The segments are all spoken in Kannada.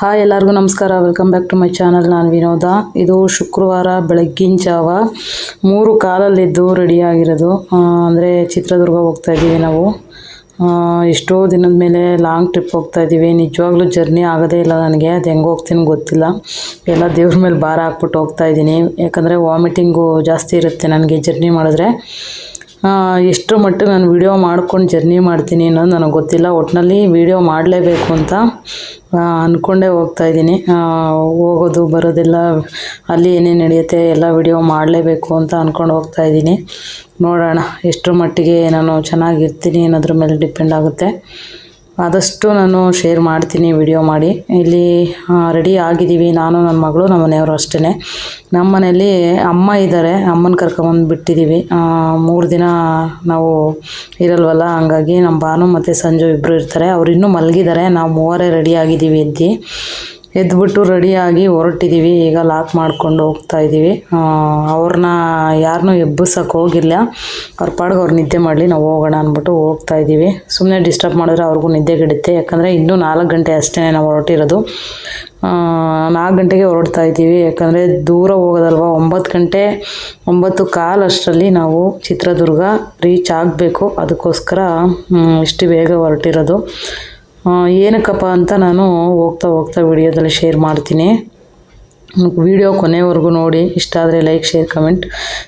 ಹಾಯ್ ಎಲ್ಲರಿಗೂ ನಮಸ್ಕಾರ. Welcome back to my channel ನಾನು ವಿನೋದ. ಇದು ಶುಕ್ರವಾರ ಬೆಳಗ್ಗಿನ ಜಾವ. ಮೂರು ಕಾಲಲ್ಲಿದ್ದು ರೆಡಿಯಾಗಿರೋದು ಅಂದರೆ ಚಿತ್ರದುರ್ಗ ಹೋಗ್ತಾ ಇದ್ದೀವಿ ನಾವು. ಎಷ್ಟೋ ದಿನದ ಮೇಲೆ ಲಾಂಗ್ ಟ್ರಿಪ್ ಹೋಗ್ತಾ ಇದ್ದೀವಿ ನಿಜವಾಗ್ಲೂ ಜರ್ನಿ ಆಗೋದೇ ಇಲ್ಲ ನನಗೆ. ಅದು ಹೆಂಗೆ ಹೋಗ್ತೀನಿ ಗೊತ್ತಿಲ್ಲ. ಎಲ್ಲ ದೇವ್ರ ಮೇಲೆ ಭಾರ ಹಾಕ್ಬಿಟ್ಟು ಹೋಗ್ತಾ ಇದ್ದೀನಿ ಯಾಕಂದರೆ ವಾಮಿಟಿಂಗು ಜಾಸ್ತಿ ಇರುತ್ತೆ ನನಗೆ ಜರ್ನಿ ಮಾಡಿದ್ರೆ. ಎಷ್ಟರ ಮಟ್ಟಿಗೆ ನಾನು ವಿಡಿಯೋ ಮಾಡ್ಕೊಂಡು ಜರ್ನಿ ಮಾಡ್ತೀನಿ ಅನ್ನೋದು ನನಗೆ ಗೊತ್ತಿಲ್ಲ. ಒಟ್ಟಿನಲ್ಲಿ ವಿಡಿಯೋ ಮಾಡಲೇಬೇಕು ಅಂತ ಅಂದ್ಕೊಂಡೇ ಹೋಗ್ತಾ ಇದ್ದೀನಿ. ಹೋಗೋದು, ಬರೋದೆಲ್ಲ, ಅಲ್ಲಿ ಏನೇನು ನಡೆಯುತ್ತೆ, ಎಲ್ಲ ವಿಡಿಯೋ ಮಾಡಲೇಬೇಕು ಅಂತ ಅಂದ್ಕೊಂಡು ಹೋಗ್ತಾ ಇದ್ದೀನಿ. ನೋಡೋಣ ಎಷ್ಟರ ಮಟ್ಟಿಗೆ ನಾನು ಚೆನ್ನಾಗಿರ್ತೀನಿ ಅನ್ನೋದ್ರ ಮೇಲೆ ಡಿಪೆಂಡ್ ಆಗುತ್ತೆ. ಆದಷ್ಟು ನಾನು ಶೇರ್ ಮಾಡ್ತೀನಿ ವಿಡಿಯೋ ಮಾಡಿ. ಇಲ್ಲಿ ರೆಡಿ ಆಗಿದ್ದೀವಿ. ನಾನು ನನ್ನ ಮಗಳು, ನಮ್ಮ ಮನೆಯವರು ಅಷ್ಟೇ ನಮ್ಮ ಮನೆಯಲ್ಲಿ ಅಮ್ಮ ಇದ್ದಾರೆ. ಅಮ್ಮನ ಕರ್ಕೊಂಬಂದು ಬಿಟ್ಟಿದ್ದೀವಿ. ಮೂರು ದಿನ ನಾವು ಇರಲ್ವಲ್ಲ? ಹಂಗಾಗಿ ನಮ್ಮ ಭಾನು ಮತ್ತು ಸಂಜು ಇಬ್ಬರು ಇರ್ತಾರೆ. ಅವ್ರು ಇನ್ನೂ ಮಲಗಿದ್ದಾರೆ. ನಾವು ಮೂವರೇ ರೆಡಿ ಆಗಿದ್ದೀವಿ ಎದ್ದು ಎದ್ಬಿಟ್ಟು ರೆಡಿಯಾಗಿ ಹೊರಟಿದ್ದೀವಿ ಈಗ ಲಾಕ್ ಮಾಡ್ಕೊಂಡು ಹೋಗ್ತಾ ಇದ್ದೀವಿ ಅವ್ರನ್ನ ಯಾರನ್ನೂ ಎಬ್ಬಿಸೋಕೆ ಹೋಗಿಲ್ಲ. ಅವ್ರ ಪಾಡ್ಗೆ ಅವ್ರು ನಿದ್ದೆ ಮಾಡಲಿ, ನಾವು ಹೋಗೋಣ ಅಂದ್ಬಿಟ್ಟು ಹೋಗ್ತಾ ಇದ್ದೀವಿ ಸುಮ್ಮನೆ ಡಿಸ್ಟರ್ಬ್ ಮಾಡಿದ್ರೆ ಅವ್ರಿಗೂ ನಿದ್ದೆ ಗಿಡುತ್ತೆ ಯಾಕಂದರೆ ಇನ್ನೂ ನಾಲ್ಕು ಗಂಟೆ ಅಷ್ಟೇ ನಾವು ಹೊರಟಿರೋದು. ನಾಲ್ಕು ಗಂಟೆಗೆ ಹೊರಡ್ತಾ ಇದ್ದೀವಿ ಯಾಕಂದರೆ ದೂರ ಹೋಗೋದಲ್ವ? ಒಂಬತ್ತು ಗಂಟೆ, ಒಂಬತ್ತು ಕಾಲು ಅಷ್ಟರಲ್ಲಿ ನಾವು ಚಿತ್ರದುರ್ಗ ರೀಚ್ ಆಗಬೇಕು. ಅದಕ್ಕೋಸ್ಕರ ಇಷ್ಟು ಬೇಗ ಹೊರಟಿರೋದು. ಏನಕ್ಕಪ್ಪ ಅಂತ ನಾನು ಹೋಗ್ತಾ ಹೋಗ್ತಾ ವಿಡಿಯೋದಲ್ಲಿ ಶೇರ್ ಮಾಡ್ತೀನಿ. ವಿಡಿಯೋ ಕೊನೆವರೆಗೂ ನೋಡಿ. ಇಷ್ಟ ಆದರೆ ಲೈಕ್ ಶೇರ್ ಕಮೆಂಟ್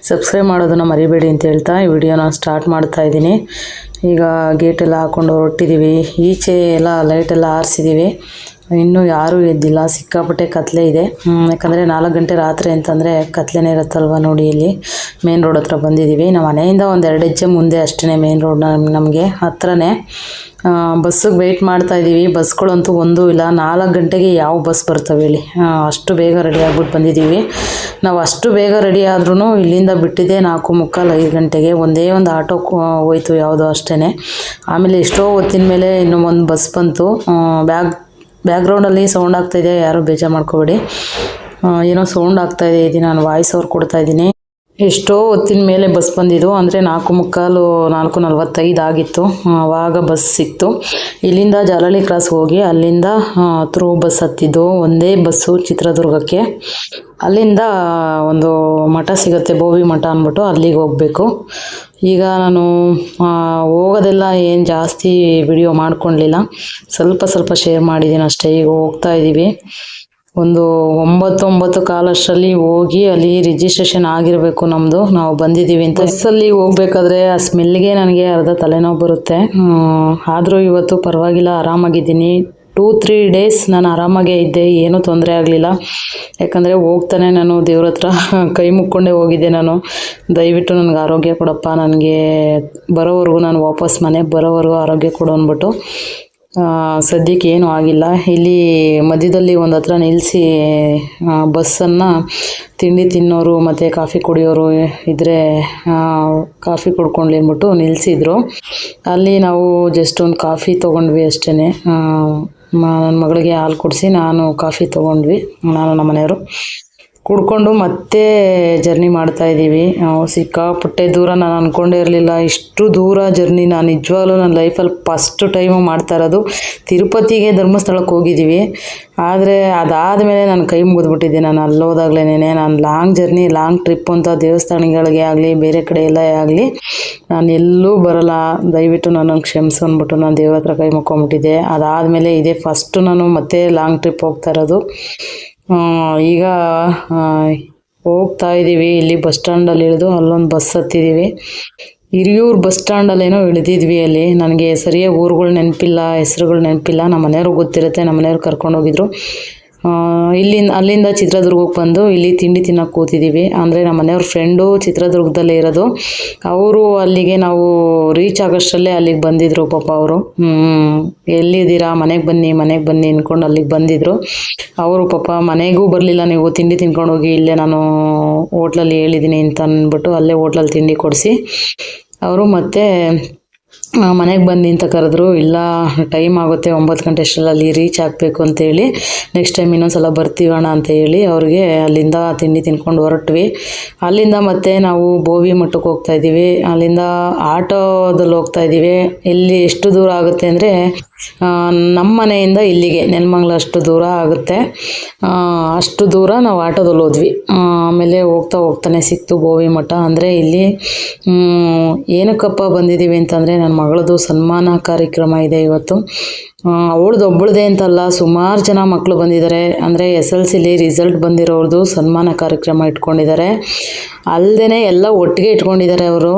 ಸಬ್ಸ್ಕ್ರೈಬ್ ಮಾಡೋದನ್ನು ಮರಿಬೇಡಿ ಅಂತ ಹೇಳ್ತಾ ಈ ವಿಡಿಯೋನ ಸ್ಟಾರ್ಟ್ ಮಾಡ್ತಾ ಇದ್ದೀನಿ. ಈಗ ಗೇಟೆಲ್ಲ ಹಾಕೊಂಡು ಹೊರಟಿದ್ದೀವಿ ಈಚೆ ಎಲ್ಲ ಲೈಟೆಲ್ಲ ಆರಿಸಿದ್ದೀವಿ ಇನ್ನೂ ಯಾರೂ ಎದ್ದಿಲ್ಲ. ಸಿಕ್ಕಾಪಟ್ಟೆ ಕತ್ಲೆ ಇದೆ. ಯಾಕಂದರೆ ನಾಲ್ಕು ಗಂಟೆ ರಾತ್ರಿ ಅಂತಂದರೆ ಕತ್ಲೆನೇ ಇರುತ್ತಲ್ವ ನೋಡಿ ಇಲ್ಲಿ. ಮೇನ್ ರೋಡ್ ಹತ್ರ ಬಂದಿದ್ದೀವಿ ನಮ್ಮ ಮನೆಯಿಂದ ಒಂದು ಎರಡು ಹೆಜ್ಜೆ ಮುಂದೆ ಅಷ್ಟೇ ಮೇನ್ ರೋಡ್ ನಮಗೆ. ಹತ್ರನೇ ಬಸ್ಸಿಗೆ ವೆಯ್ಟ್ ಮಾಡ್ತಾ ಇದ್ದೀವಿ ಬಸ್ಗಳಂತೂ ಒಂದೂ ಇಲ್ಲ. ನಾಲ್ಕು ಗಂಟೆಗೆ ಯಾವ ಬಸ್ ಬರ್ತವೆ ಹೇಳಿ. ಅಷ್ಟು ಬೇಗ ರೆಡಿ ಆಗ್ಬಿಟ್ಟು ಬಂದಿದ್ದೀವಿ ನಾವು ಅಷ್ಟು ಬೇಗ ರೆಡಿ ಆದ್ರೂ ಇಲ್ಲಿಂದ ಬಿಟ್ಟಿದ್ದೆ ನಾಲ್ಕು ಮುಕ್ಕಾಲು ಐದು ಗಂಟೆಗೆ. ಒಂದೇ ಒಂದು ಆಟೋ ಹೋಯ್ತು. ಯಾವುದೋ ಅಷ್ಟೇ. ಆಮೇಲೆ ಎಷ್ಟೋ ಹೊತ್ತಿನ ಮೇಲೆ ಇನ್ನು ಒಂದು ಬಸ್ ಬಂತು. ಬ್ಯಾಗ್ ಬ್ಯಾಕ್ಗ್ರೌಂಡಲ್ಲಿ ಸೌಂಡ್ ಆಗ್ತಾಯಿದೆ ಯಾರೂ ಬೇಜಾರು ಮಾಡ್ಕೋಬೇಡಿ. ಏನೋ ಸೌಂಡ್ ಆಗ್ತಾಯಿದೆ ಇದು. ನಾನು ವಾಯ್ಸ್ ಅವ್ರು ಕೊಡ್ತಾ ಇದ್ದೀನಿ. ಎಷ್ಟೋ ಹೊತ್ತಿನ ಮೇಲೆ ಬಸ್ ಬಂದಿದ್ದು. ಅಂದರೆ ನಾಲ್ಕು ಮುಕ್ಕಾಲು ನಾಲ್ಕು ನಲ್ವತ್ತೈದು ಆಗಿತ್ತು. ಆವಾಗ ಬಸ್ ಸಿಕ್ತು. ಇಲ್ಲಿಂದ ಜಾಲಹಳ್ಳಿ ಕ್ರಾಸ್ ಹೋಗಿ ಅಲ್ಲಿಂದ ತ್ರೂ ಬಸ್ ಹತ್ತಿದ್ದು. ಒಂದೇ ಬಸ್ಸು ಚಿತ್ರದುರ್ಗಕ್ಕೆ. ಅಲ್ಲಿಂದ ಒಂದು ಮಠ ಸಿಗುತ್ತೆ. ಬೋವಿ ಮಠ ಅಂದ್ಬಿಟ್ಟು ಅಲ್ಲಿಗೆ ಹೋಗಬೇಕು. ಈಗ ನಾನು ಹೋಗೋದೆಲ್ಲ ಏನು ಜಾಸ್ತಿ ವಿಡಿಯೋ ಮಾಡ್ಕೊಳ್ಲಿಲ್ಲ ಸ್ವಲ್ಪ ಸ್ವಲ್ಪ ಶೇರ್ ಮಾಡಿದ್ದೀನಿ ಅಷ್ಟೇ. ಈಗ ಹೋಗ್ತಾ ಇದ್ದೀವಿ ಒಂದು ಒಂಬತ್ತು ಒಂಬತ್ತು ಕಾಲಷ್ಟರಲ್ಲಿ ಹೋಗಿ ಅಲ್ಲಿ ರಿಜಿಸ್ಟ್ರೇಷನ್ ಆಗಿರಬೇಕು ನಮ್ಮದು ನಾವು ಬಂದಿದ್ದೀವಿ ಅಂತ. ಬಸ್ಸಲ್ಲಿ ಹೋಗ್ಬೇಕಾದ್ರೆ ಆ ಸ್ಮೆಲ್ಗೆ ನನಗೆ ಅರ್ಧ ತಲೆನೋವು ಬರುತ್ತೆ. ಆದರೂ ಇವತ್ತು ಪರವಾಗಿಲ್ಲ, ಆರಾಮಾಗಿದ್ದೀನಿ. ಟೂ ತ್ರೀ ಡೇಸ್ ನಾನು ಆರಾಮಾಗೇ ಇದ್ದೆ, ಏನೂ ತೊಂದರೆ ಆಗಲಿಲ್ಲ. ಯಾಕಂದರೆ ಹೋಗ್ತಾನೆ ನಾನು ದೇವ್ರ ಹತ್ರ, ಕೈ ಮುಕ್ಕೊಂಡೇ ಹೋಗಿದ್ದೆ ನಾನು. ದಯವಿಟ್ಟು ನನಗೆ ಆರೋಗ್ಯ ಕೊಡಪ್ಪ, ನನಗೆ ಬರೋವರೆಗೂ ನಾನು ವಾಪಸ್ ಮನೆಗೆ ಬರೋವರೆಗೂ ಆರೋಗ್ಯ ಕೊಡು ಅಂದ್ಬಿಟ್ಟು. ಸದ್ಯಕ್ಕೆ ಏನೂ ಆಗಿಲ್ಲ. ಇಲ್ಲಿ ಮಧ್ಯದಲ್ಲಿ ಒಂದು ಹತ್ರ ನಿಲ್ಲಿಸಿ ಬಸ್ಸನ್ನು ತಿಂಡಿ ತಿನ್ನೋರು ಮತ್ತು ಕಾಫಿ ಕುಡಿಯೋರು ಇದ್ದರೆ ಕಾಫಿ ಕುಡ್ಕೊಂಡ್ಲಿ ಅಂದ್ಬಿಟ್ಟು ನಿಲ್ಲಿಸಿದ್ರು ಅಲ್ಲಿ ನಾವು ಜಸ್ಟ್ ಒಂದು ಕಾಫಿ ತೊಗೊಂಡ್ವಿ ಅಷ್ಟೇ ನನ್ನ ಮಗಳಿಗೆ ಹಾಲು ಕುಡಿಸಿ ನಾನು ಕಾಫಿ ತೊಗೊಂಡ್ವಿ ನಾನು ನಮ್ಮ ಮನೆಯವರು ಕುಡ್ಕೊಂಡು ಮತ್ತೆ ಜರ್ನಿ ಮಾಡ್ತಾ ಇದ್ದೀವಿ. ನಾವು ಸಿಕ್ಕಾಪಟ್ಟೆ ದೂರ, ನಾನು ಅಂದ್ಕೊಂಡೇ ಇರಲಿಲ್ಲ. ಇಷ್ಟು ದೂರ ಜರ್ನಿ, ನಾನು ನಿಜವಾಗ್ಲೂ ನನ್ನ ಲೈಫಲ್ಲಿ ಫಸ್ಟ್ ಟೈಮು ಮಾಡ್ತಾ ಇರೋದು. ತಿರುಪತಿಗೆ ಧರ್ಮಸ್ಥಳಕ್ಕೆ ಹೋಗಿದ್ದೀವಿ. ಆದರೆ ಅದಾದಮೇಲೆ ನಾನು ಕೈ ಮುಗಿದ್ಬಿಟ್ಟಿದ್ದೆ. ನಾನು ಅಲ್ಲಿ ಹೋದಾಗ್ಲೇನೆ ನಾನು ಲಾಂಗ್ ಜರ್ನಿ ಲಾಂಗ್ ಟ್ರಿಪ್ ಅಂತ ದೇವಸ್ಥಾನಗಳಿಗೆ ಆಗಲಿ, ಬೇರೆ ಕಡೆ ಎಲ್ಲ ಆಗಲಿ, ನಾನು ಎಲ್ಲೂ ಬರಲ್ಲ. ದಯವಿಟ್ಟು ನನ್ನನ್ನು ಕ್ಷಮಿಸು ಅಂದ್ಬಿಟ್ಟು ನಾನು ದೇವ್ರ ಹತ್ರ ಕೈ ಮುಕ್ಕೊಂಬಿಟ್ಟಿದ್ದೆ ಅದಾದಮೇಲೆ ಇದೇ ಫಸ್ಟು ನಾನು ಮತ್ತೆ ಲಾಂಗ್ ಟ್ರಿಪ್ ಹೋಗ್ತಾ ಇರೋದು. ಈಗ ಹೋಗ್ತಾ ಇದ್ದೀವಿ ಇಲ್ಲಿ ಬಸ್ ಸ್ಟ್ಯಾಂಡಲ್ಲಿ ಇಳಿದು, ಅಲ್ಲೊಂದು ಬಸ್ ಹತ್ತಿದ್ದೀವಿ ಹಿರಿಯೂರು ಬಸ್ ಸ್ಟ್ಯಾಂಡಲ್ಲೇನೋ ಇಳಿದಿದ್ವಿ ಅಲ್ಲಿ. ನನಗೆ ಸರಿಯಾಗಿ ಊರುಗಳು ನೆನಪಿಲ್ಲ, ಹೆಸರುಗಳು ನೆನಪಿಲ್ಲ ನಮ್ಮ ಮನೆಯವ್ರಿಗೆ ಗೊತ್ತಿರುತ್ತೆ ನಮ್ಮ ಮನೆಯವ್ರು ಕರ್ಕೊಂಡೋಗಿದ್ರು ಇಲ್ಲಿಂದ, ಅಲ್ಲಿಂದ ಚಿತ್ರದುರ್ಗಕ್ಕೆ ಬಂದು ಇಲ್ಲಿ ತಿಂಡಿ ತಿನ್ನೋಕೆ ಕೂತಿದ್ದೀವಿ ಅಂದರೆ ನಮ್ಮ ಮನೆಯವ್ರ ಫ್ರೆಂಡು ಚಿತ್ರದುರ್ಗದಲ್ಲೇ ಇರೋದು. ಅವರು ಅಲ್ಲಿಗೆ ನಾವು ರೀಚ್ ಆಗೋಷ್ಟರಲ್ಲೇ ಅಲ್ಲಿಗೆ ಬಂದಿದ್ರು ಪಾಪ ಅವರು. ಎಲ್ಲಿದ್ದೀರಾ? ಮನೆಗೆ ಬನ್ನಿ ಮನೆಗೆ ಬನ್ನಿ ಅಂದ್ಕೊಂಡು ಅಲ್ಲಿಗೆ ಬಂದಿದ್ರು. ಅವರು ಪಾಪ ಮನೆಗೂ ಬರಲಿಲ್ಲ, ನೀವು ತಿಂಡಿ ತಿನ್ಕೊಂಡು ಹೋಗಿ ಇಲ್ಲೇ ನಾನು ಹೋಟ್ಲಲ್ಲಿ ಹೇಳಿದ್ದೀನಿ ಅಂತ ಅಂದ್ಬಿಟ್ಟು ಅಲ್ಲೇ ಹೋಟ್ಲಲ್ಲಿ ತಿಂಡಿ ಕೊಡಿಸಿ. ಅವರು ಮತ್ತೆ ಮನೆಗೆ ಬನ್ನಿ ಅಂತ ಕರೆದ್ರು, ಇಲ್ಲ ಟೈಮ್ ಆಗುತ್ತೆ, ಒಂಬತ್ತು ಗಂಟೆ ಅಷ್ಟರಲ್ಲಿ ಅಲ್ಲಿ ರೀಚ್ ಆಗಬೇಕು ಅಂತೇಳಿ ನೆಕ್ಸ್ಟ್ ಟೈಮ್ ಇನ್ನೊಂದ್ಸಲ ಬರ್ತೀವಣ ಅಂತ ಹೇಳಿ ಅವ್ರಿಗೆ ಅಲ್ಲಿಂದ ತಿಂಡಿ ತಿನ್ಕೊಂಡು ಹೊರಟ್ವಿ. ಅಲ್ಲಿಂದ ಮತ್ತೆ ನಾವು ಬೋವಿ ಮಠಕ್ಕೆ ಹೋಗ್ತಾ ಇದ್ದೀವಿ. ಅಲ್ಲಿಂದ ಆಟೋದಲ್ಲಿ ಹೋಗ್ತಾ ಇದ್ದೀವಿ. ಎಲ್ಲಿ ಎಷ್ಟು ದೂರ ಆಗುತ್ತೆ ಅಂದರೆ ನಮ್ಮ ಮನೆಯಿಂದ ಇಲ್ಲಿಗೆ, ನೆಲಮಂಗ್ಲ ಅಷ್ಟು ದೂರ ಆಗುತ್ತೆ. ಅಷ್ಟು ದೂರ ನಾವು ಆಟೋದಲ್ಲಿ ಹೋದ್ವಿ. ಆಮೇಲೆ ಹೋಗ್ತಾ ಹೋಗ್ತಾನೆ ಸಿಕ್ತು ಬೋವಿ ಮಠ. ಅಂದರೆ ಇಲ್ಲಿ ಏನಕ್ಕಪ್ಪ ಬಂದಿದ್ದೀವಿ ಅಂತಂದರೆ ನನ್ನ ಮಗಳದು ಸನ್ಮಾನ ಕಾರ್ಯಕ್ರಮ ಇದೆ ಇವತ್ತು. ಅವಳದು ಒಬ್ಬಳದೇ ಅಂತಲ್ಲ, ಸುಮಾರು ಜನ ಮಕ್ಕಳು ಬಂದಿದ್ದಾರೆ. ಅಂದರೆ ಎಸ್ ಎಲ್ ಸಿಲಿ ರಿಸಲ್ಟ್ ಬಂದಿರೋರ್ದು ಸನ್ಮಾನ ಕಾರ್ಯಕ್ರಮ ಇಟ್ಕೊಂಡಿದ್ದಾರೆ. ಅಲ್ಲದೇ ಎಲ್ಲ ಒಟ್ಟಿಗೆ ಇಟ್ಕೊಂಡಿದ್ದಾರೆ ಅವರು.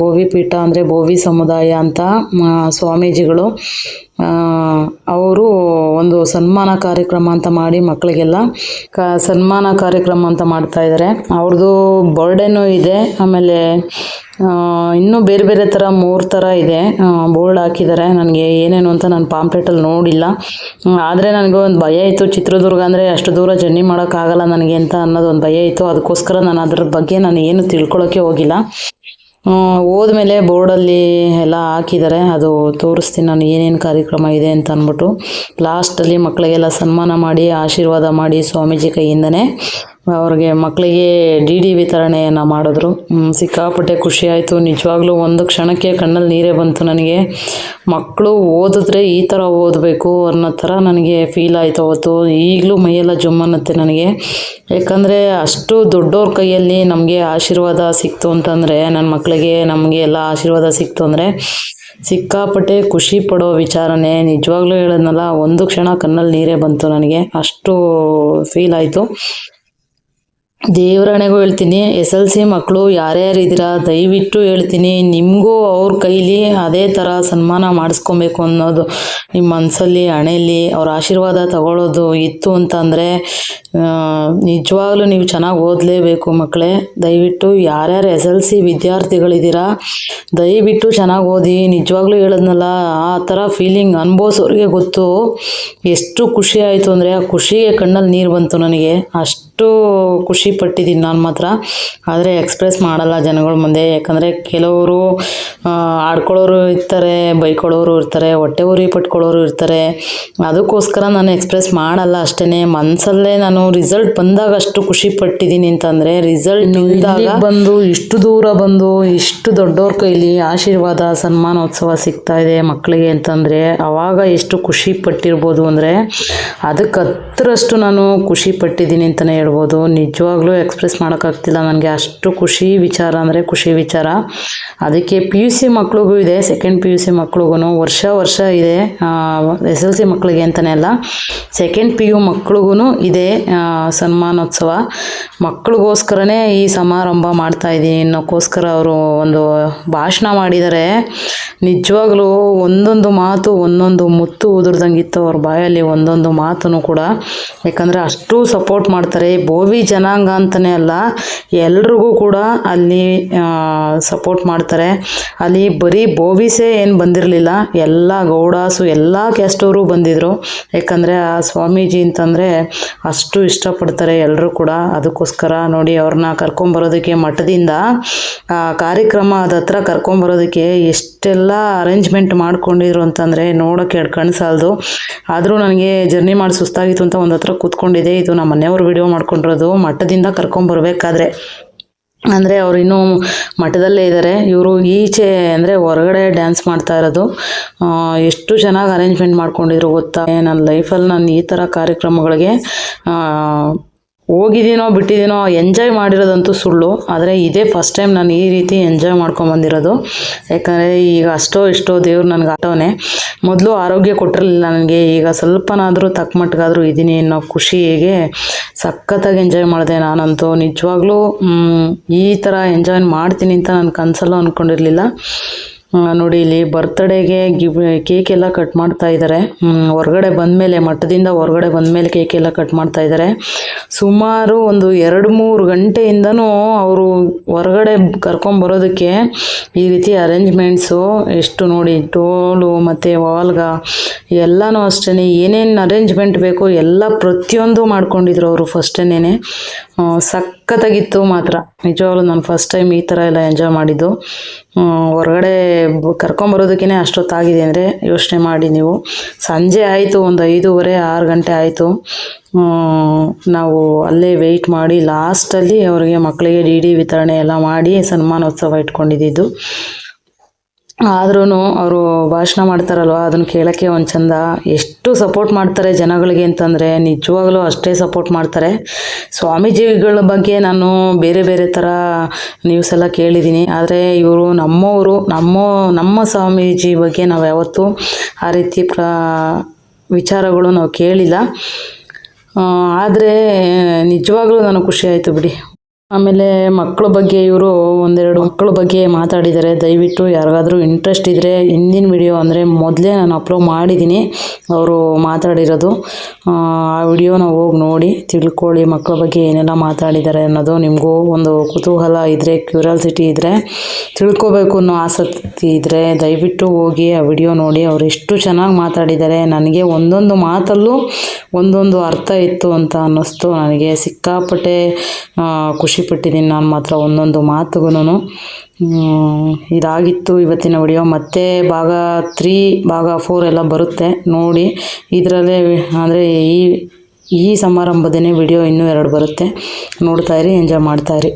ಬೋವಿ ಪೀಠ ಅಂದರೆ ಬೋವಿ ಸಮುದಾಯ ಅಂತ ಸ್ವಾಮೀಜಿಗಳು. ಅವರು ಒಂದು ಸನ್ಮಾನ ಕಾರ್ಯಕ್ರಮ ಅಂತ ಮಾಡಿ ಮಕ್ಕಳಿಗೆಲ್ಲ ಕ, ಸನ್ಮಾನ ಕಾರ್ಯಕ್ರಮ ಅಂತ ಮಾಡ್ತಾ ಇದ್ದಾರೆ ಅವ್ರದ್ದು ಬರ್ಡೇನೂ ಇದೆ, ಆಮೇಲೆ ಇನ್ನೂ ಬೇರೆ ಬೇರೆ ಥರ ಮೂರು ಥರ ಇದೆ. ಬೋರ್ಡ್ ಹಾಕಿದ್ದಾರೆ ನನಗೆ ಏನೇನು ಅಂತ ನಾನು ಪಾಂಪ್ಲೆಟಲ್ಲಿ ನೋಡಿಲ್ಲ. ಆದರೆ ನನಗೆ ಒಂದು ಭಯ ಇತ್ತು. ಚಿತ್ರದುರ್ಗ ಅಂದರೆ ಅಷ್ಟು ದೂರ ಜರ್ನಿ ಮಾಡೋಕ್ಕಾಗಲ್ಲ ನನಗೆ ಅಂತ ಅನ್ನೋದು ಒಂದು ಭಯ ಇತ್ತು. ಅದಕ್ಕೋಸ್ಕರ ನಾನು ಅದ್ರ ಬಗ್ಗೆ ನಾನು ಏನು ತಿಳ್ಕೊಳ್ಳೋಕ್ಕೆ ಹೋಗಿಲ್ಲ. ಹೋದ್ಮೇಲೆ ಬೋರ್ಡಲ್ಲಿ ಎಲ್ಲ ಹಾಕಿದ್ದಾರೆ. ಅದು ತೋರಿಸ್ತೀನಿ ನಾನು ಏನೇನು ಕಾರ್ಯಕ್ರಮ ಇದೆ ಅಂತ ಅಂದ್ಬಿಟ್ಟು. ಲಾಸ್ಟಲ್ಲಿ ಮಕ್ಕಳಿಗೆಲ್ಲ ಸನ್ಮಾನ ಮಾಡಿ, ಆಶೀರ್ವಾದ ಮಾಡಿ ಸ್ವಾಮೀಜಿ ಕೈಯಿಂದನೇ. ಅವ್ರಿಗೆ ಮಕ್ಕಳಿಗೆ ಡಿ ಡಿ ವಿತರಣೆಯನ್ನು ಮಾಡಿದ್ರು. ಸಿಕ್ಕಾಪಟ್ಟೆ ಖುಷಿ ಆಯಿತು. ನಿಜವಾಗ್ಲೂ ಒಂದು ಕ್ಷಣಕ್ಕೆ ಕಣ್ಣಲ್ಲಿ ನೀರೇ ಬಂತು ನನಗೆ. ಮಕ್ಕಳು ಓದಿದ್ರೆ ಈ ಥರ ಓದಬೇಕು ಅನ್ನೋ ಥರ ನನಗೆ ಫೀಲ್ ಆಯಿತು ಅವತ್ತು. ಈಗಲೂ ಮೈಯೆಲ್ಲ ಜುಮ್ ಅನ್ನತ್ತೆ ನನಗೆ. ಯಾಕಂದರೆ ಅಷ್ಟು ದೊಡ್ಡವ್ರ ಕೈಯಲ್ಲಿ ನಮಗೆ ಆಶೀರ್ವಾದ ಸಿಕ್ತು ಅಂತಂದರೆ ನನ್ನ ಮಕ್ಕಳಿಗೆ ನಮಗೆ ಎಲ್ಲ ಆಶೀರ್ವಾದ ಸಿಕ್ತು ಅಂದರೆ, ಸಿಕ್ಕಾಪಟ್ಟೆ ಖುಷಿ ಪಡೋ ವಿಚಾರನೆ. ನಿಜವಾಗ್ಲೂ ಹೇಳೋದ್ನಲ್ಲ, ಒಂದು ಕ್ಷಣ ಕಣ್ಣಲ್ಲಿ ನೀರೇ ಬಂತು ನನಗೆ. ಅಷ್ಟು ಫೀಲ್ ಆಯಿತು. ದೇವರಣೆಗೂ ಹೇಳ್ತೀನಿ, ಎಸ್ ಎಲ್ ಸಿ ಮಕ್ಕಳು ಯಾರ್ಯಾರು ಇದ್ದೀರಾ ದಯವಿಟ್ಟು ಹೇಳ್ತೀನಿ, ನಿಮಗೂ ಅವ್ರ ಕೈಲಿ ಅದೇ ಥರ ಸನ್ಮಾನ ಮಾಡಿಸ್ಕೊಬೇಕು ಅನ್ನೋದು. ನಿಮ್ಮ ಮನಸ್ಸಲ್ಲಿ ಹಣೆಯಲ್ಲಿ, ಅವ್ರ ಆಶೀರ್ವಾದ ತಗೊಳ್ಳೋದು ಇತ್ತು ಅಂತಂದರೆ ನಿಜವಾಗ್ಲೂ ನೀವು ಚೆನ್ನಾಗಿ ಓದಲೇಬೇಕು ಮಕ್ಕಳೇ ದಯವಿಟ್ಟು ಯಾರ್ಯಾರು ಎಸ್ ಎಲ್ ಸಿ ವಿದ್ಯಾರ್ಥಿಗಳಿದ್ದೀರಾ ದಯವಿಟ್ಟು ಚೆನ್ನಾಗಿ ಓದಿ. ನಿಜವಾಗ್ಲೂ ಹೇಳದ್ನಲ್ಲ, ಆ ಥರ ಫೀಲಿಂಗ್ ಅನುಭವಿಸೋರಿಗೆ ಗೊತ್ತು. ಎಷ್ಟು ಖುಷಿ ಆಯಿತು ಅಂದರೆ ಆ ಖುಷಿಗೆ ಕಣ್ಣಲ್ಲಿ ನೀರು ಬಂತು ನನಗೆ. ಅಷ್ಟು ಖುಷಿ ಪಟ್ಟಿದ್ದೀನಿ ನಾನು ಮಾತ್ರ. ಆದರೆ ಎಕ್ಸ್ಪ್ರೆಸ್ ಮಾಡಲ್ಲ ಜನಗಳ ಮುಂದೆ. ಯಾಕಂದರೆ ಕೆಲವರು ಆಡ್ಕೊಳ್ಳೋರು ಇರ್ತಾರೆ, ಬೈಕೊಳ್ಳೋರು ಇರ್ತಾರೆ, ಹೊಟ್ಟೆ ಉರಿ ಪಟ್ಕೊಳ್ಳೋರು ಇರ್ತಾರೆ. ಅದಕ್ಕೋಸ್ಕರ ನಾನು ಎಕ್ಸ್ಪ್ರೆಸ್ ಮಾಡಲ್ಲ ಅಷ್ಟೇ ಮನಸ್ಸಲ್ಲೇ ನಾನು ರಿಸಲ್ಟ್ ಬಂದಾಗ ಅಷ್ಟು ಖುಷಿ ಪಟ್ಟಿದ್ದೀನಿ ಅಂತಂದರೆ ರಿಸಲ್ಟ್ ನಿಲ್ದಾಗ ಬಂದು ಇಷ್ಟು ದೂರ ಬಂದು ಇಷ್ಟು ದೊಡ್ಡವ್ರ ಕೈಲಿ ಆಶೀರ್ವಾದ ಸನ್ಮಾನೋತ್ಸವ ಸಿಗ್ತಾ ಇದೆ ಮಕ್ಕಳಿಗೆ ಅಂತಂದರೆ ಅವಾಗ ಎಷ್ಟು ಖುಷಿ ಪಟ್ಟಿರ್ಬೋದು ಅಂದರೆ ಅದಕ್ಕೆ ಹತ್ತರಷ್ಟು ನಾನು ಖುಷಿ ಪಟ್ಟಿದ್ದೀನಿ ಅಂತಲೇ ಹೇಳ್ಬೋದು. ನಿಜವಾಗ್ಲೂ ಎಕ್ಸ್ಪ್ರೆಸ್ ಮಾಡೋಕ್ಕಾಗ್ತಿಲ್ಲ ನನಗೆ ಅಷ್ಟು ಖುಷಿ ವಿಚಾರ ಅಂದರೆ ಖುಷಿ ವಿಚಾರ. ಅದಕ್ಕೆ ಪಿ ಯು ಸಿ ಮಕ್ಳಿಗೂ ಇದೆ ಸೆಕೆಂಡ್ ಪಿ ಯು ಸಿ ಮಕ್ಳಿಗೂ ವರ್ಷ ವರ್ಷ ಇದೆ. ಎಸ್ ಎಲ್ ಸಿ ಮಕ್ಕಳಿಗೆ ಅಂತಲೇ ಅಲ್ಲ ಸೆಕೆಂಡ್ ಪಿ ಯು ಮಕ್ಳಿಗೂ ಇದೆ. ಸನ್ಮಾನೋತ್ಸವ. ಮಕ್ಳಿಗೋಸ್ಕರನೇ ಈ ಸಮಾರಂಭ ಮಾಡ್ತಾ ಇದ್ದೀನಿ. ಅನ್ನೋಕ್ಕೋಸ್ಕರ ಅವರು ಒಂದು ಭಾಷಣ ಮಾಡಿದ್ದಾರೆ ನಿಜವಾಗ್ಲೂ ಒಂದೊಂದು ಮಾತು, ಒಂದೊಂದು ಮುತ್ತು ಉದುರ್ದಂಗಿತ್ತು ಅವ್ರ ಬಾಯಲ್ಲಿ ಒಂದೊಂದು ಮಾತನ್ನು ಕೂಡ. ಯಾಕಂದರೆ ಅಷ್ಟು ಸಪೋರ್ಟ್ ಮಾಡ್ತಾರೆ. ಬೋವಿ ಜನಾಂಗ ಅಂತಲೇ ಅಲ್ಲ, ಎಲ್ರಿಗೂ ಕೂಡ ಅಲ್ಲಿ ಸಪೋರ್ಟ್ ಮಾಡ್ತಾರೆ. ಅಲ್ಲಿ ಬರೀ ಬೋವಿಸೇ ಏನು ಬಂದಿರಲಿಲ್ಲ. ಎಲ್ಲ ಗೌಡಾಸು, ಎಲ್ಲ ಕ್ಯಾಸ್ಟವರು ಬಂದಿದ್ದರು ಯಾಕಂದರೆ ಆ ಸ್ವಾಮೀಜಿ ಅಂತಂದರೆ ಅಷ್ಟು ಇಷ್ಟಪಡ್ತಾರೆ ಎಲ್ಲರೂ ಕೂಡ. ಅದಕ್ಕೋಸ್ಕರ ನೋಡಿ ಅವ್ರನ್ನ ಕರ್ಕೊಂಬರೋದಕ್ಕೆ ಮಠದಿಂದ ಕಾರ್ಯಕ್ರಮ ಅದ ಹತ್ರ ಕರ್ಕೊಂಬರೋದಕ್ಕೆ ಎಷ್ಟೆಲ್ಲ ಅರೇಂಜ್ಮೆಂಟ್ ಮಾಡ್ಕೊಂಡಿದ್ರು ಅಂತಂದರೆ ನೋಡೋಕ್ಕೆ ಎರಡು ಕಣ್ಣು ಆದರೂ ನನಗೆ ಜರ್ನಿ ಮಾಡಿ ಸುಸ್ತಾಗಿತ್ತು ಅಂತ ಒಂದು ಹತ್ರ ಕೂತ್ಕೊಂಡಿದೆ ಇದು ನಮ್ಮ ಮನೆಯವ್ರು ವಿಡಿಯೋ ಮಾಡ್ಕೊಂಡಿರೋದು. ಮಠದಿಂದ ಕರ್ಕೊಂಬರ್ಬೇಕಾದ್ರೆ. ಅಂದರೆ ಅವರು ಇನ್ನೂ ಮಠದಲ್ಲೇ ಇದ್ದಾರೆ ಇವರು ಈಚೆ ಅಂದರೆ ಹೊರಗಡೆ ಡ್ಯಾನ್ಸ್ ಮಾಡ್ತಾ ಇರೋದು. ಎಷ್ಟು ಚೆನ್ನಾಗಿ ಅರೇಂಜ್ಮೆಂಟ್ ಮಾಡ್ಕೊಂಡಿದ್ರು ಗೊತ್ತಾ? ನನ್ನ ಲೈಫಲ್ಲಿ ನಾನು ಈ ಥರ ಕಾರ್ಯಕ್ರಮಗಳಿಗೆ ಹೋಗಿದ್ದೀನೋ, ಬಿಟ್ಟಿದ್ದೀನೋ ಎಂಜಾಯ್ ಮಾಡಿರೋದಂತೂ ಸುಳ್ಳು. ಆದರೆ ಇದೇ ಫಸ್ಟ್ ಟೈಮ್ ನಾನು ಈ ರೀತಿ ಎಂಜಾಯ್ ಮಾಡ್ಕೊಂಬಂದಿರೋದು ಯಾಕಂದರೆ ಈಗ ಅಷ್ಟೋ ಇಷ್ಟೋ ದೇವ್ರು ನನಗೆ ಆಟೋನೆ. ಮೊದಲು ಆರೋಗ್ಯ ಕೊಟ್ಟಿರಲಿಲ್ಲ ನನಗೆ. ಈಗ ಸ್ವಲ್ಪನಾದರೂ ತಕ್ಕ ಮಟ್ಟಿಗಾದರೂ ಇದ್ದೀನಿ ಅನ್ನೋ ಖುಷಿಗೆ ಸಖತ್ತಾಗಿ ಎಂಜಾಯ್ ಮಾಡಿದೆ ನಾನಂತೂ. ನಿಜವಾಗ್ಲೂ ಈ ಥರ ಎಂಜಾಯ್ ಮಾಡ್ತೀನಿ ಅಂತ ನಾನು ಕನಸಲ್ಲೂ ಅಂದ್ಕೊಂಡಿರಲಿಲ್ಲ ನೋಡಿ ಇಲ್ಲಿ ಬರ್ತ್ಡೇಗೆ ಗಿವ್ ಕೇಕ್ ಎಲ್ಲ ಕಟ್ ಮಾಡ್ತಾ ಇದ್ದಾರೆ ಹೊರಗಡೆ ಬಂದಮೇಲೆ, ಮಠದಿಂದ ಹೊರಗಡೆ ಬಂದಮೇಲೆ ಕೇಕ್ ಎಲ್ಲ ಕಟ್ ಮಾಡ್ತಾ ಇದ್ದಾರೆ ಸುಮಾರು ಒಂದು ಎರಡು ಮೂರು ಗಂಟೆಯಿಂದನೂ ಅವರು ಹೊರಗಡೆ ಕರ್ಕೊಂಬರೋದಕ್ಕೆ ಈ ರೀತಿ ಅರೇಂಜ್ಮೆಂಟ್ಸು ಎಷ್ಟು ನೋಡಿ ಟೋಲು ಮತ್ತು ವಾಲ್ಗ ಎಲ್ಲನೂ ಅಷ್ಟೇ ಏನೇನು ಅರೇಂಜ್ಮೆಂಟ್ ಬೇಕು ಎಲ್ಲ ಪ್ರತಿಯೊಂದು ಮಾಡ್ಕೊಂಡಿದ್ರು ಅವರು ಫಸ್ಟೇನೆ ಸಖತ್ತಾಗಿತ್ತು ಮಾತ್ರ. ನಿಜವಾಗ್ಲೂ ನಾನು ಫಸ್ಟ್ ಟೈಮ್ ಈ ಥರ ಎಲ್ಲ ಎಂಜಾಯ್ ಮಾಡಿದ್ದು. ಹೊರಗಡೆ ಕರ್ಕೊಂಬರೋದಕ್ಕೇ ಅಷ್ಟೊತ್ತಾಗಿದೆ ಅಂದರೆ ಯೋಚನೆ ಮಾಡಿ ನೀವು. ಸಂಜೆ ಆಯಿತು, ಒಂದು ಐದೂವರೆ, ಆರು ಗಂಟೆ ಆಯಿತು. ನಾವು ಅಲ್ಲೇ ವೆಯ್ಟ್ ಮಾಡಿ ಲಾಸ್ಟಲ್ಲಿ ಅವರಿಗೆ ಮಕ್ಕಳಿಗೆ ಡಿ ಡಿ ವಿತರಣೆ ಎಲ್ಲ ಮಾಡಿ ಸನ್ಮಾನೋತ್ಸವ ಇಟ್ಕೊಂಡಿದ್ದು. ಆದ್ರೂ ಅವರು ಭಾಷಣ ಮಾಡ್ತಾರಲ್ವ? ಅದನ್ನ ಕೇಳೋಕ್ಕೆ ಒಂದು ಚಂದ ಎಷ್ಟು ಸಪೋರ್ಟ್ ಮಾಡ್ತಾರೆ ಜನಗಳಿಗೆ ಅಂತಂದರೆ ನಿಜವಾಗ್ಲೂ ಅಷ್ಟೇ ಸಪೋರ್ಟ್ ಮಾಡ್ತಾರೆ. ಸ್ವಾಮೀಜಿಗಳ ಬಗ್ಗೆ ನಾನು ಬೇರೆ ಬೇರೆ ಥರ ನ್ಯೂಸ್ ಎಲ್ಲ ಕೇಳಿದ್ದೀನಿ ಆದರೆ ಇವರು ನಮ್ಮವರು, ನಮ್ಮ ನಮ್ಮ ಸ್ವಾಮೀಜಿ ಬಗ್ಗೆ ನಾವು ಯಾವತ್ತೂ ಆ ರೀತಿ ಪ್ರ, ವಿಚಾರಗಳು ನಾವು ಕೇಳಿಲ್ಲ. ಆದರೆ ನಿಜವಾಗ್ಲೂ ನನಗೆ ಖುಷಿ ಆಯಿತು ಬಿಡಿ. ಆಮೇಲೆ ಮಕ್ಕಳ ಬಗ್ಗೆ ಇವರು ಒಂದೆರಡು ಮಕ್ಕಳ ಬಗ್ಗೆ ಮಾತಾಡಿದ್ದಾರೆ. ದಯವಿಟ್ಟು ಯಾರಿಗಾದರೂ ಇಂಟ್ರೆಸ್ಟ್ ಇದ್ದರೆ ಹಿಂದಿನ ವಿಡಿಯೋ ಅಂದರೆ ಮೊದಲೇ ನಾನು ಅಪ್ಲೋಡ್ ಮಾಡಿದ್ದೀನಿ. ಅವರು ಮಾತಾಡಿರೋದು. ಆ ವಿಡಿಯೋನ ಹೋಗಿ ನೋಡಿ ತಿಳ್ಕೊಳ್ಳಿ ಮಕ್ಕಳ ಬಗ್ಗೆ ಏನೆಲ್ಲ ಮಾತಾಡಿದ್ದಾರೆ ಅನ್ನೋದು. ನಿಮಗೂ ಒಂದು ಕುತೂಹಲ ಇದ್ದರೆ ಕ್ಯೂರಿಯಾಸಿಟಿ ಇದ್ದರೆ ತಿಳ್ಕೊಬೇಕು ಅನ್ನೋ ಆಸಕ್ತಿ ಇದ್ದರೆ ದಯವಿಟ್ಟು ಹೋಗಿ ಆ ವಿಡಿಯೋ ನೋಡಿ. ಅವರು ಎಷ್ಟು ಚೆನ್ನಾಗಿ ಮಾತಾಡಿದ್ದಾರೆ. ನನಗೆ ಒಂದೊಂದು ಮಾತಲ್ಲೂ ಒಂದೊಂದು ಅರ್ಥ ಇತ್ತು ಅಂತ ಅನ್ನಿಸ್ತು ನನಗೆ. ಸಿಕ್ಕಾಪಟ್ಟೆ ಆ, ಖುಷಿಪಟ್ಟಿದ್ದೀನಿ. ನಾನು ಮಾತ್ರ ಒಂದೊಂದು ಮಾತುಗೂ ಇದಾಗಿತ್ತು ಇವತ್ತಿನ ವಿಡಿಯೋ ಮತ್ತೆ ಭಾಗ ತ್ರೀ ಭಾಗ ಫೋರ್ ಎಲ್ಲ ಬರುತ್ತೆ. ನೋಡಿ, ಇದರಲ್ಲೇ, ಅಂದರೆ ಈ ಈ ಸಮಾರಂಭದೇ ವಿಡಿಯೋ ಇನ್ನೂ ಎರಡು ಬರುತ್ತೆ. ನೋಡ್ತಾಯಿರಿ ಎಂಜಾಯ್ ಮಾಡ್ತಾಯಿರಿ